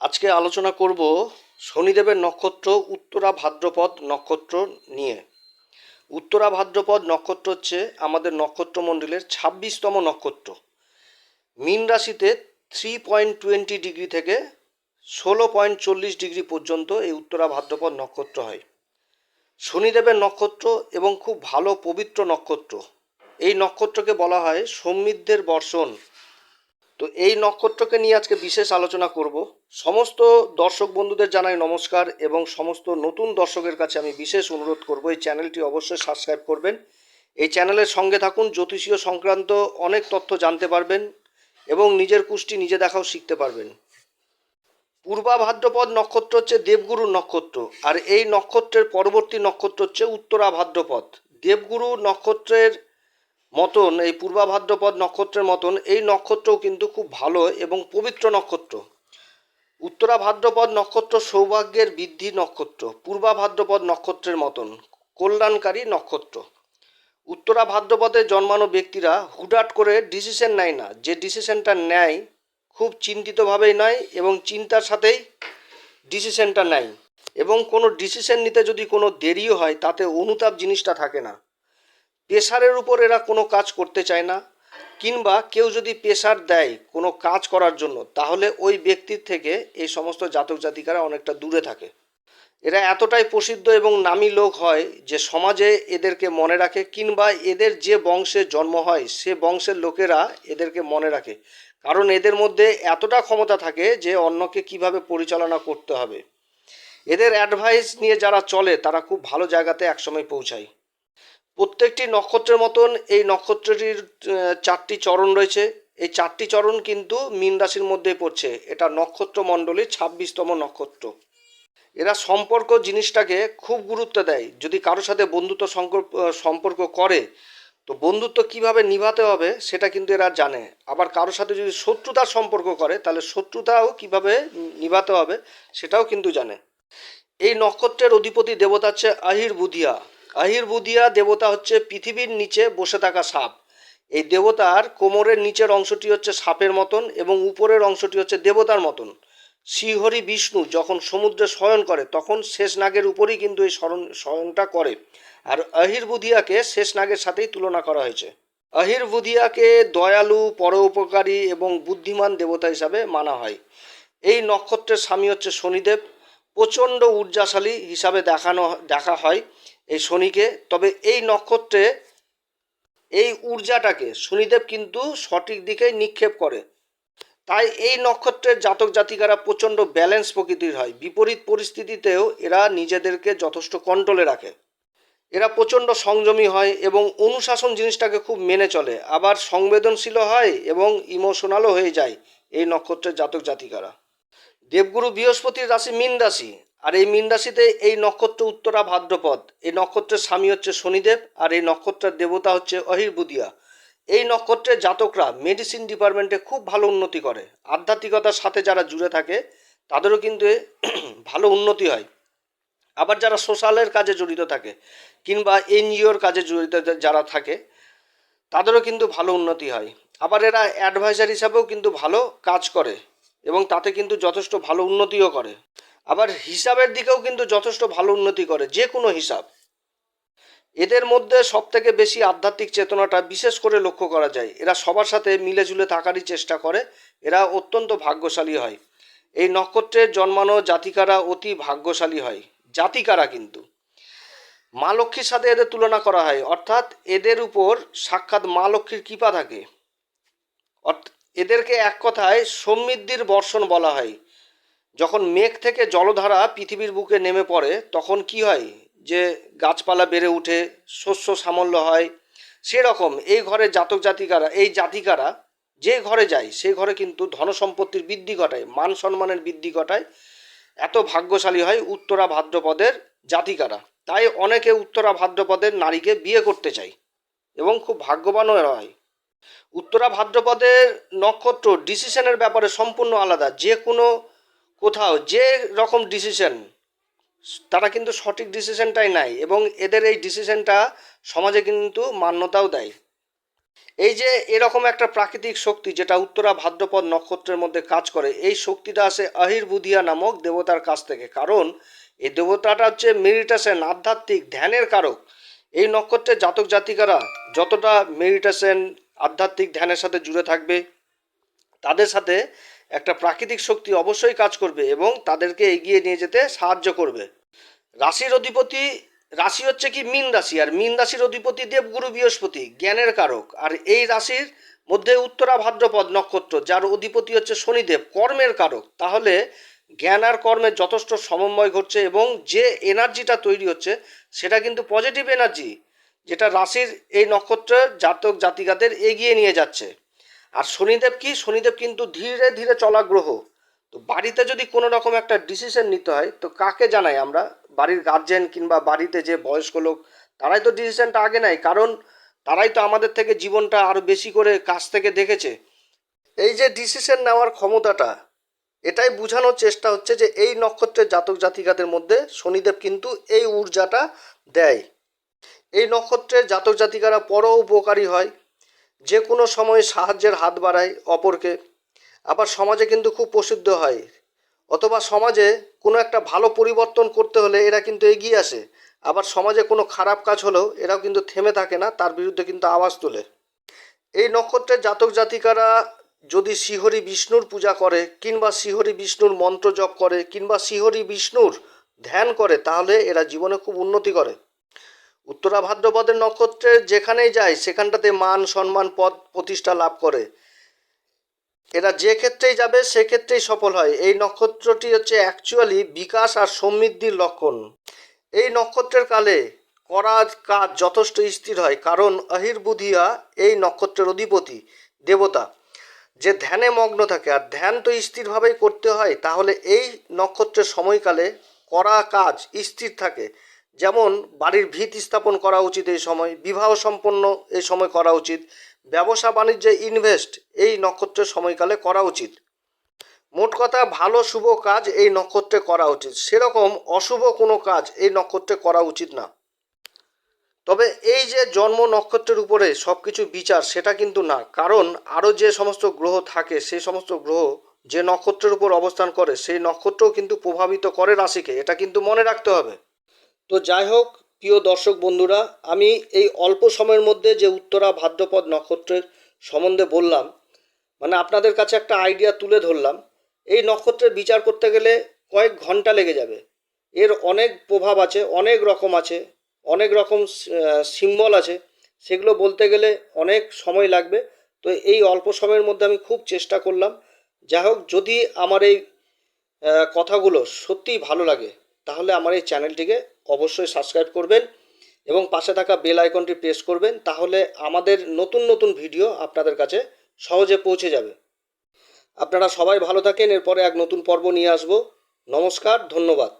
আজকে আলোচনা করব শনিদেবের নক্ষত্র উত্তরা ভাদ্রপদ নক্ষত্র নিয়ে। উত্তরা ভাদ্রপদ নক্ষত্র হচ্ছে আমাদের নক্ষত্রমণ্ডলের ছাব্বিশতম নক্ষত্র। মীন রাশিতে থ্রি পয়েন্ট টোয়েন্টি ডিগ্রি থেকে ষোলো পয়েন্ট চল্লিশ ডিগ্রি পর্যন্ত এই উত্তরা ভাদ্রপদ নক্ষত্র হয়। শনিদেবের নক্ষত্র এবং খুব ভালো পবিত্র নক্ষত্র। এই নক্ষত্রকে বলা হয় সমৃদ্ধের বর্ষণ। তো এই নক্ষত্রকে নিয়ে আজকে বিশেষ আলোচনা করব। সমস্ত দর্শক বন্ধুদের জানাই নমস্কার এবং সমস্ত নতুন দর্শকের কাছে আমি বিশেষ অনুরোধ করব, এই চ্যানেলটি অবশ্যই সাবস্ক্রাইব করবেন। এই চ্যানেলের সঙ্গে থাকুন, জ্যোতিষীয় সংক্রান্ত অনেক তথ্য জানতে পারবেন এবং নিজের কুষ্টি নিজে দেখাও শিখতে পারবেন। পূর্বা ভাদ্রপদ নক্ষত্র হচ্ছে দেবগুরুর নক্ষত্র, আর এই নক্ষত্রের পরবর্তী নক্ষত্র হচ্ছে উত্তরা ভাদ্রপদ। দেবগুরু নক্ষত্রের মতন, এই পূর্বা ভাদ্রপদ নক্ষত্রের মতন, এই নক্ষত্রও কিন্তু খুব ভালো এবং পবিত্র নক্ষত্র। উত্তরা ভাদ্রপদ নক্ষত্র সৌভাগ্যের বৃদ্ধি নক্ষত্র, পূর্বা ভাদ্রপদ নক্ষত্রের মতন, কল্যাণকারী নক্ষত্র। উত্তরা ভাদ্রপদে জন্মানো ব্যক্তিরা হুডাট করে ডিসিশন নেয় না। যে ডিসিশনটা নেয় খুব চিন্তিতভাবেই নয় এবং চিন্তার সাথেই ডিসিশনটা নেয়। এবং কোনো ডিসিশন নিতে যদি কোনো দেরিও হয়, তাতে অনুতাপ জিনিসটা থাকে না। প্রেশারের উপর এরা কোনো কাজ করতে চায় না। কিংবা কেউ যদি প্রেশার দেয় কোনো কাজ করার জন্য, তাহলে ওই ব্যক্তির থেকে এই সমস্ত জাতক জাতিকারা অনেকটা দূরে থাকে। এরা এতটাই প্রসিদ্ধ এবং নামী লোক হয় যে সমাজে এদেরকে মনে রাখে কিংবা এদের যে বংশে জন্ম হয়, সে বংশের লোকেরা এদেরকে মনে রাখে। কারণ এদের মধ্যে এতটা ক্ষমতা থাকে যে অন্যকে কীভাবে পরিচালনা করতে হবে। এদের অ্যাডভাইস নিয়ে যারা চলে, তারা খুব ভালো জায়গাতে একসময় পৌঁছায়। প্রত্যেকটি নক্ষত্রের মতন এই নক্ষত্রটির চারটি চরণ রয়েছে। এই চারটি চরণ কিন্তু মীন রাশির মধ্যে পড়ছে। এটা নক্ষত্র মণ্ডলীর ছাব্বিশতম নক্ষত্র। এরা সম্পর্ক জিনিসটাকে খুব গুরুত্ব দেয়। যদি কারোর সাথে বন্ধুত্ব সম্পর্ক করে, তো বন্ধুত্ব কীভাবে নিভাতে হবে সেটা কিন্তু এরা জানে। আবার কারোর সাথে যদি শত্রুতার সম্পর্ক করে, তাহলে শত্রুতাও কীভাবে নিভাতে হবে সেটাও কিন্তু জানে। এই নক্ষত্রের অধিপতি দেবতা হচ্ছে আহির বুধিয়া। আহির বুধিয়া দেবতা হচ্ছে পৃথিবীর নিচে বসে থাকা সাপ। এই দেবতার কোমরের নিচের অংশটি হচ্ছে সাপের মতন এবং উপরের অংশটি হচ্ছে দেবতার মতন। শ্রীহরি বিষ্ণু যখন সমুদ্রে শয়ন করে, তখন শেষ নাগের উপরেই কিন্তু এই শরণ শয়নটা করে। আর আহির বুধিয়াকে শেষ নাগের সাথেই তুলনা করা হয়েছে। আহির বুধিয়াকে দয়ালু পরোপকারী এবং বুদ্ধিমান দেবতা হিসাবে মানা হয়। এই নক্ষত্রের স্বামী হচ্ছে শনিদেব। প্রচণ্ড ঊর্জাশালী হিসাবে দেখানো দেখা হয়। এই শনিকে, তবে এই নক্ষত্রে এই ঊর্জাটাকে শনিদেব কিন্তু সঠিক দিকে নিক্ষেপ করে। তাই এই নক্ষত্রের জাতক জাতিকারা প্রচণ্ড ব্যালেন্স প্রকৃতির হয়। বিপরীত পরিস্থিতিতেও এরা নিজেদেরকে যথেষ্ট কন্ট্রোলে রাখে। এরা প্রচণ্ড সংযমী হয় এবং অনুশাসন জিনিসটাকে খুব মেনে চলে। আবার সংবেদনশীল হয় এবং ইমোশনালও হয়ে যায় এই নক্ষত্রের জাতক জাতিকারা। দেবগুরু বৃহস্পতির রাশি, মীন রাশি। আর এই মীন রাশিতে এই নক্ষত্র উত্তরা ভাদ্রপদ। এই নক্ষত্রের স্বামী হচ্ছে শনিদেব আর এই নক্ষত্রের দেবতা হচ্ছে অহিরবুদিয়া। এই নক্ষত্রের জাতকরা মেডিসিন ডিপার্টমেন্টে খুব ভালো উন্নতি করে। আধ্যাত্মিকতার সাথে যারা জুড়ে থাকে, তাদেরও কিন্তু ভালো উন্নতি হয়। আবার যারা সোশ্যালের কাজে জড়িত থাকে কিংবা এনজিওর কাজে জড়িত যারা থাকে, তাদেরও কিন্তু ভালো উন্নতি হয়। আবার এরা অ্যাডভাইজার হিসাবেও কিন্তু ভালো কাজ করে এবং তাতে কিন্তু যথেষ্ট ভালো উন্নতিও করে। আবার হিসাবের দিকেও কিন্তু যথেষ্ট ভালো উন্নতি করে, যে কোনো হিসাব। এদের মধ্যে সব থেকে বেশি আধ্যাত্মিক চেতনাটা বিশেষ করে লক্ষ্য করা যায়। এরা সবার সাথে মিলেজুলে থাকারই চেষ্টা করে, এরা অত্যন্ত ভাগ্যশালী হয়। এই নক্ষত্রের জন্মানো জাতিকারা অতি ভাগ্যশালী হয়, জাতিকারা কিন্তু। মা লক্ষ্মীর সাথে এদের তুলনা করা হয়, অর্থাৎ এদের উপর সাক্ষাৎ মা লক্ষ্মীর কৃপা থাকে। এদেরকে এক কথায় সমৃদ্ধির বর্ষণ বলা হয়। যখন মেঘ থেকে জলধারা পৃথিবীর বুকে নেমে পড়ে, তখন কি হয় যে গাছপালা বেড়ে উঠে, শস্য সামল্য হয়? সেরকম এই ঘরে জাতক জাতিকারা, এই জাতিকারা যে ঘরে যায় সেই ঘরে কিন্তু ধনসম্পত্তির বৃদ্ধি ঘটায়, মান সম্মানের বৃদ্ধি ঘটায়। এত ভাগ্যশালী হয় উত্তরা ভাদ্রপদের জাতিকারা। তাই অনেকে উত্তরা ভাদ্রপদের নারীকে বিয়ে করতে চায় এবং খুব ভাগ্যবানও হয়। উত্তরা ভাদ্রপদের নক্ষত্র ডিসিশনের ব্যাপারে সম্পূর্ণ আলাদা। যে কোনো কোথাও যে রকম ডিসিশন তারা কিন্তু সঠিক ডিসিশনটাই নেয় এবং এদের এই ডিসিশনটা সমাজে কিন্তু মান্যতাও দেয়। এই যে এরকম একটা প্রাকৃতিক শক্তি যেটা উত্তরা ভাদ্রপদ নক্ষত্রের মধ্যে কাজ করে, এই শক্তিটা আসে আহির বুধিয়া নামক দেবতার কাছ থেকে। কারণ এই দেবতাটা হচ্ছে মেডিটেশন, আধ্যাত্মিক, ধ্যানের কারক। এই নক্ষত্রের জাতক জাতিকারা যতটা মেডিটেশন, আধ্যাত্মিক, ধ্যানের সাথে জুড়ে থাকবে, তাদের সাথে একটা প্রাকৃতিক শক্তি অবশ্যই কাজ করবে এবং তাদেরকে এগিয়ে নিয়ে যেতে সাহায্য করবে। রাশির অধিপতি, রাশি হচ্ছে কি মীন রাশি, আর মীন রাশির অধিপতি দেবগুরু বৃহস্পতি, জ্ঞানের কারক। আর এই রাশির মধ্যে উত্তরা ভাদ্রপদ নক্ষত্র, যার অধিপতি হচ্ছে শনিদেব, কর্মের কারক। তাহলে জ্ঞান আর কর্মের যথেষ্ট সমন্বয় ঘটছে এবং যে এনার্জিটা তৈরি হচ্ছে, সেটা কিন্তু পজিটিভ এনার্জি যেটা রাশির এই নক্ষত্রের জাতক জাতিকাদের এগিয়ে নিয়ে যাচ্ছে। আর শনিদেব কি? শনিদেব কিন্তু ধীরে ধীরে চলা গ্রহ তো বাড়িতে যদি কোনো রকম একটা ডিসিশন নিতে হয়, তো কাকে জানাই আমরা? বাড়ির গার্জেন কিংবা বাড়িতে যে বয়স্ক লোক, তারাই তো ডিসিশনটা আগে নেয়। কারণ তারাই তো আমাদের থেকে জীবনটা আরও বেশি করে কাছ থেকে দেখেছে। এই যে ডিসিশন নেওয়ার ক্ষমতাটা, এটাই বোঝানোর চেষ্টা হচ্ছে যে এই নক্ষত্রের জাতক জাতিকাদের মধ্যে শনিদেব কিন্তু এই ঊর্জাটা দেয়। এই নক্ষত্রের জাতক জাতিকারা পর উপকারী হয়। যে কোনো সময় সাহায্যের হাত বাড়ায় অপরকে। আবার সমাজে কিন্তু খুব প্রসিদ্ধ হয়। অথবা সমাজে কোনো একটা ভালো পরিবর্তন করতে হলে এরা কিন্তু এগিয়ে আসে। আবার সমাজে কোনো খারাপ কাজ হলেও এরাও কিন্তু থেমে থাকে না, তার বিরুদ্ধে কিন্তু আওয়াজ তোলে। এই নক্ষত্রের জাতক জাতিকারা যদি শ্রীহরি বিষ্ণুর পূজা করে কিংবা শ্রীহরি বিষ্ণুর মন্ত্র জপ করে কিংবা শ্রীহরি বিষ্ণুর ধ্যান করে, তাহলে এরা জীবনে খুব উন্নতি করে। উত্তরা ভাদ্রপদের নক্ষত্রের যেখানেই যায়, সেখানটাতে মান, সম্মান, পদ, প্রতিষ্ঠা লাভ করে। এরা যে ক্ষেত্রেই যাবে সেক্ষেত্রেই সফল হয়। এই নক্ষত্রটি হচ্ছে অ্যাকচুয়ালি বিকাশ আর সমৃদ্ধির লক্ষণ। এই নক্ষত্রের কালে করা কাজ যথেষ্ট স্থির হয়, কারণ আহির বুধিয়া এই নক্ষত্রের অধিপতি, দেবতা। যে ধ্যানে মগ্ন থাকে, আর ধ্যান তো স্থিরভাবেই করতে হয়, তাহলে এই নক্ষত্রের সময়কালে করা কাজ স্থির থাকে। যেমন বাড়ির ভিত স্থাপন করা উচিত এই সময়, বিবাহ সম্পন্ন এই সময় করা উচিত, ব্যবসা বাণিজ্যে ইনভেস্ট এই নক্ষত্রের সময়কালে করা উচিত। মোট কথা, ভালো শুভ কাজ এই নক্ষত্রে করা উচিত। সেরকম অশুভ কোনো কাজ এই নক্ষত্রে করা উচিত না। তবে এই যে জন্ম নক্ষত্রের উপরে সব কিছু বিচার, সেটা কিন্তু না। কারণ আরও যে সমস্ত গ্রহ থাকে, সেই সমস্ত গ্রহ যে নক্ষত্রের উপর অবস্থান করে, সেই নক্ষত্রও কিন্তু প্রভাবিত করে রাশিকে। এটা কিন্তু মনে রাখতে হবে। তো যাই হোক, প্রিয় দর্শক বন্ধুরা, আমি এই অল্প সময়ের মধ্যে যে উত্তরা ভাদ্রপদ নক্ষত্রের সম্বন্ধে বললাম মানে আপনাদের কাছে একটা আইডিয়া তুলে ধরলাম, এই নক্ষত্রের বিচার করতে গেলে কয়েক ঘণ্টা লেগে যাবে। এর অনেক প্রভাব আছে, অনেক রকম আছে, অনেক রকম সিম্বল আছে, সেগুলো বলতে গেলে অনেক সময় লাগবে। তো এই অল্প সময়ের মধ্যে আমি খুব চেষ্টা করলাম। যাই হোক, যদি আমার এই কথাগুলো সত্যিই ভালো লাগে তাহলে আমার এই চ্যানেলটিকে অবশ্যই সাবস্ক্রাইব করবেন এবং পাশে থাকা বেল আইকনটি প্রেস করবেন, তাহলে আমাদের নতুন নতুন ভিডিও আপনাদের কাছে সহজে পৌঁছে যাবে। আপনারা সবাই ভালো থাকেন, এরপরে এক নতুন পর্ব নিয়ে আসব। নমস্কার, ধন্যবাদ।